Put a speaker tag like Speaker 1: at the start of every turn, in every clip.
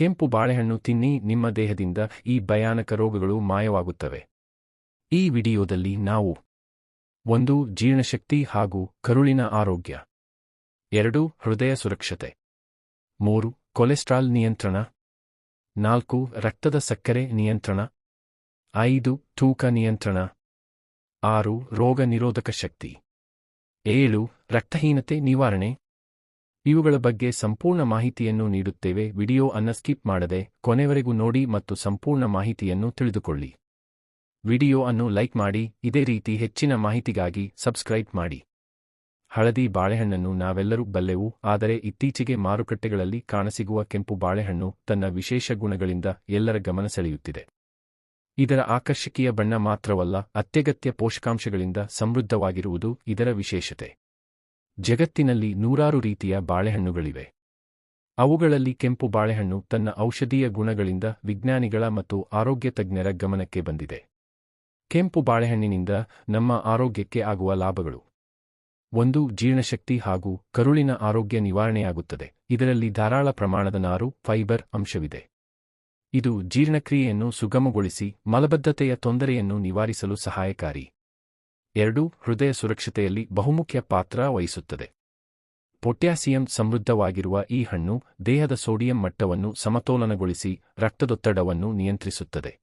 Speaker 1: ಕೆಂಪು ಬಾಳೆಹಣ್ಣು ತಿನ್ನಿ, ನಿಮ್ಮ ದೇಹದಿಂದ ಈ ಭಯಾನಕ ರೋಗಗಳು ಮಾಯವಾಗುತ್ತವೆ. ಈ ವಿಡಿಯೋದಲ್ಲಿ ನಾವು ಒಂದು ಜೀರ್ಣಶಕ್ತಿ ಹಾಗೂ ಕರುಳಿನ ಆರೋಗ್ಯ. ಎರಡು, ಹೃದಯ ಸುರಕ್ಷತೆ. ಮೂರು, ಕೊಲೆಸ್ಟ್ರಾಲ್ ನಿಯಂತ್ರಣ. ನಾಲ್ಕು, ರಕ್ತದ ಸಕ್ಕರೆ ನಿಯಂತ್ರಣ. ಐದು, ತೂಕ ನಿಯಂತ್ರಣ. ಆರು, ರೋಗ ನಿರೋಧಕ ಶಕ್ತಿ. ಏಳು, ರಕ್ತಹೀನತೆ ನಿವಾರಣೆ. ಇವುಗಳ ಬಗ್ಗೆ ಸಂಪೂರ್ಣ ಮಾಹಿತಿಯನ್ನು ನೀಡುತ್ತೇವೆ. ವಿಡಿಯೋ ಅನ್ನ ಸ್ಕಿಪ್ ಮಾಡದೆ ಕೊನೆವರೆಗೂ ನೋಡಿ ಮತ್ತು ಸಂಪೂರ್ಣ ಮಾಹಿತಿಯನ್ನು ತಿಳಿದುಕೊಳ್ಳಿ. ವಿಡಿಯೋ ಅನ್ನು ಲೈಕ್ ಮಾಡಿ, ಇದೇ ರೀತಿ ಹೆಚ್ಚಿನ ಮಾಹಿತಿಗಾಗಿ ಸಬ್ಸ್ಕ್ರೈಬ್ ಮಾಡಿ. ಹಳದಿ ಬಾಳೆಹಣ್ಣನ್ನು ನಾವೆಲ್ಲರೂ ಬಲ್ಲೆವು, ಆದರೆ ಇತ್ತೀಚೆಗೆ ಮಾರುಕಟ್ಟೆಗಳಲ್ಲಿ ಕಾಣಸಿಗುವ ಕೆಂಪು ಬಾಳೆಹಣ್ಣು ತನ್ನ ವಿಶೇಷ ಗುಣಗಳಿಂದ ಎಲ್ಲರ ಗಮನ ಸೆಳೆಯುತ್ತಿದೆ. ಇದರ ಆಕರ್ಷಕೀಯ ಬಣ್ಣ ಮಾತ್ರವಲ್ಲ, ಅತ್ಯಗತ್ಯ ಪೋಷಕಾಂಶಗಳಿಂದ ಸಮೃದ್ಧವಾಗಿರುವುದು ಇದರ ವಿಶೇಷತೆ. ಜಗತ್ತಿನಲ್ಲಿ ನೂರಾರು ರೀತಿಯ ಬಾಳೆಹಣ್ಣುಗಳಿವೆ. ಅವುಗಳಲ್ಲಿ ಕೆಂಪು ಬಾಳೆಹಣ್ಣು ತನ್ನ ಔಷಧೀಯ ಗುಣಗಳಿಂದ ವಿಜ್ಞಾನಿಗಳ ಮತ್ತು ಆರೋಗ್ಯ ತಜ್ಞರ ಗಮನಕ್ಕೆ ಬಂದಿದೆ. ಕೆಂಪು ಬಾಳೆಹಣ್ಣಿನಿಂದ ನಮ್ಮ ಆರೋಗ್ಯಕ್ಕೆ ಆಗುವ ಲಾಭಗಳು. ಒಂದು, ಜೀರ್ಣಶಕ್ತಿ ಹಾಗೂ ಕರುಳಿನ ಆರೋಗ್ಯ ನಿವಾರಣೆಯಾಗುತ್ತದೆ. ಇದರಲ್ಲಿ ಧಾರಾಳ ಪ್ರಮಾಣದ ನಾರು, ಫೈಬರ್ ಅಂಶವಿದೆ. ಇದು ಜೀರ್ಣಕ್ರಿಯೆಯನ್ನು ಸುಗಮಗೊಳಿಸಿ ಮಲಬದ್ಧತೆಯ ತೊಂದರೆಯನ್ನು ನಿವಾರಿಸಲು ಸಹಾಯಕಾರಿ. ಎರಡು ಹೃದಯ ಸುರಕ್ಷತೆಯಲ್ಲಿ ಬಹುಮುಖ್ಯ ಪಾತ್ರ ವಹಿಸುತ್ತದೆ. ಪೊಟ್ಯಾಸಿಯಂ ಸಮೃದ್ಧವಾಗಿರುವ ಈ ಹಣ್ಣು ದೇಹದ ಸೋಡಿಯಂ ಮಟ್ಟವನ್ನು ಸಮತೋಲನಗೊಳಿಸಿ ರಕ್ತದೊತ್ತಡವನ್ನು ನಿಯಂತ್ರಿಸುತ್ತದೆ.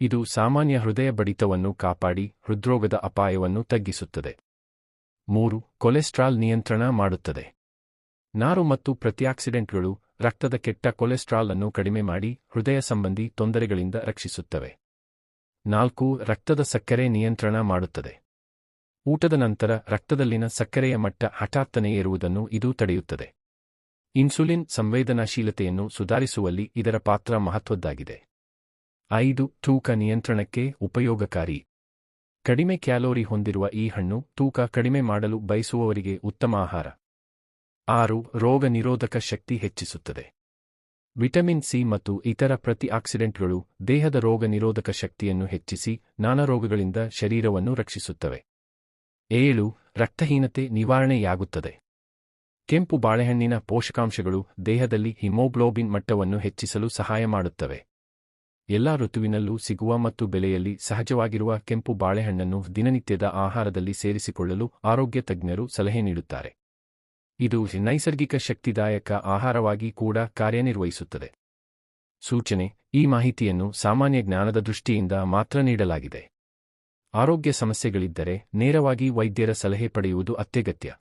Speaker 1: ಇದು ಸಾಮಾನ್ಯ ಹೃದಯ ಬಡಿತವನ್ನು ಕಾಪಾಡಿ ಹೃದ್ರೋಗದ ಅಪಾಯವನ್ನು ತಗ್ಗಿಸುತ್ತದೆ. ಮೂರು, ಕೊಲೆಸ್ಟ್ರಾಲ್ ನಿಯಂತ್ರಣ ಮಾಡುತ್ತದೆ. ನಾರು ಮತ್ತು ಪ್ರತಿಯಾಕ್ಸಿಡೆಂಟ್ಗಳು ರಕ್ತದ ಕೆಟ್ಟ ಕೊಲೆಸ್ಟ್ರಾಲ್ ಅನ್ನು ಕಡಿಮೆ ಮಾಡಿ ಹೃದಯ ಸಂಬಂಧಿ ತೊಂದರೆಗಳಿಂದ ರಕ್ಷಿಸುತ್ತವೆ. ನಾಲ್ಕು, ರಕ್ತದ ಸಕ್ಕರೆ ನಿಯಂತ್ರಣ ಮಾಡುತ್ತದೆ. ಊಟದ ನಂತರ ರಕ್ತದಲ್ಲಿನ ಸಕ್ಕರೆಯ ಮಟ್ಟ ಹಠಾತ್ತನೆ ಏರುವುದನ್ನು ಇದು ತಡೆಯುತ್ತದೆ. ಇನ್ಸುಲಿನ್ ಸಂವೇದನಾಶೀಲತೆಯನ್ನು ಸುಧಾರಿಸುವಲ್ಲಿ ಇದರ ಪಾತ್ರ ಮಹತ್ವದ್ದಾಗಿದೆ. ಐದು, ತೂಕ ನಿಯಂತ್ರಣಕ್ಕೆ ಉಪಯೋಗಕಾರಿ. ಕಡಿಮೆ ಕ್ಯಾಲೋರಿ ಹೊಂದಿರುವ ಈ ಹಣ್ಣು ತೂಕ ಕಡಿಮೆ ಮಾಡಲು ಬಯಸುವವರಿಗೆ ಉತ್ತಮ ಆಹಾರ. ಆರು, ರೋಗ ನಿರೋಧಕ ಶಕ್ತಿ ಹೆಚ್ಚಿಸುತ್ತದೆ. ವಿಟಮಿನ್ ಸಿ ಮತ್ತು ಇತರ ಪ್ರತಿ ಆಕ್ಸಿಡೆಂಟ್ಗಳು ದೇಹದ ರೋಗ ನಿರೋಧಕ ಶಕ್ತಿಯನ್ನು ಹೆಚ್ಚಿಸಿ ನಾನಾ ರೋಗಗಳಿಂದ ಶರೀರವನ್ನು ರಕ್ಷಿಸುತ್ತವೆ. ಏಳು, ರಕ್ತಹೀನತೆ ನಿವಾರಣೆಯಾಗುತ್ತದೆ. ಕೆಂಪು ಬಾಳೆಹಣ್ಣಿನ ಪೋಷಕಾಂಶಗಳು ದೇಹದಲ್ಲಿ ಹಿಮೋಗ್ಲೋಬಿನ್ ಮಟ್ಟವನ್ನು ಹೆಚ್ಚಿಸಲು ಸಹಾಯ ಮಾಡುತ್ತವೆ. ಎಲ್ಲಾ ಋತುವಿನಲ್ಲೂ ಸಿಗುವ ಮತ್ತು ಬೆಲೆಯಲ್ಲಿ ಸಹಜವಾಗಿರುವ ಕೆಂಪು ಬಾಳೆಹಣ್ಣನ್ನು ದಿನನಿತ್ಯದ ಆಹಾರದಲ್ಲಿ ಸೇರಿಸಿಕೊಳ್ಳಲು ಆರೋಗ್ಯ ತಜ್ಞರು ಸಲಹೆ ನೀಡುತ್ತಾರೆ. ಇದು ನೈಸರ್ಗಿಕ ಶಕ್ತಿದಾಯಕ ಆಹಾರವಾಗಿ ಕೂಡ ಕಾರ್ಯನಿರ್ವಹಿಸುತ್ತದೆ. ಸೂಚನೆ, ಈ ಮಾಹಿತಿಯನ್ನು ಸಾಮಾನ್ಯ ಜ್ಞಾನದ ದೃಷ್ಟಿಯಿಂದ ಮಾತ್ರ ನೀಡಲಾಗಿದೆ. ಆರೋಗ್ಯ ಸಮಸ್ಯೆಗಳಿದ್ದರೆ ನೇರವಾಗಿ ವೈದ್ಯರ ಸಲಹೆ ಪಡೆಯುವುದು ಅತ್ಯಗತ್ಯ.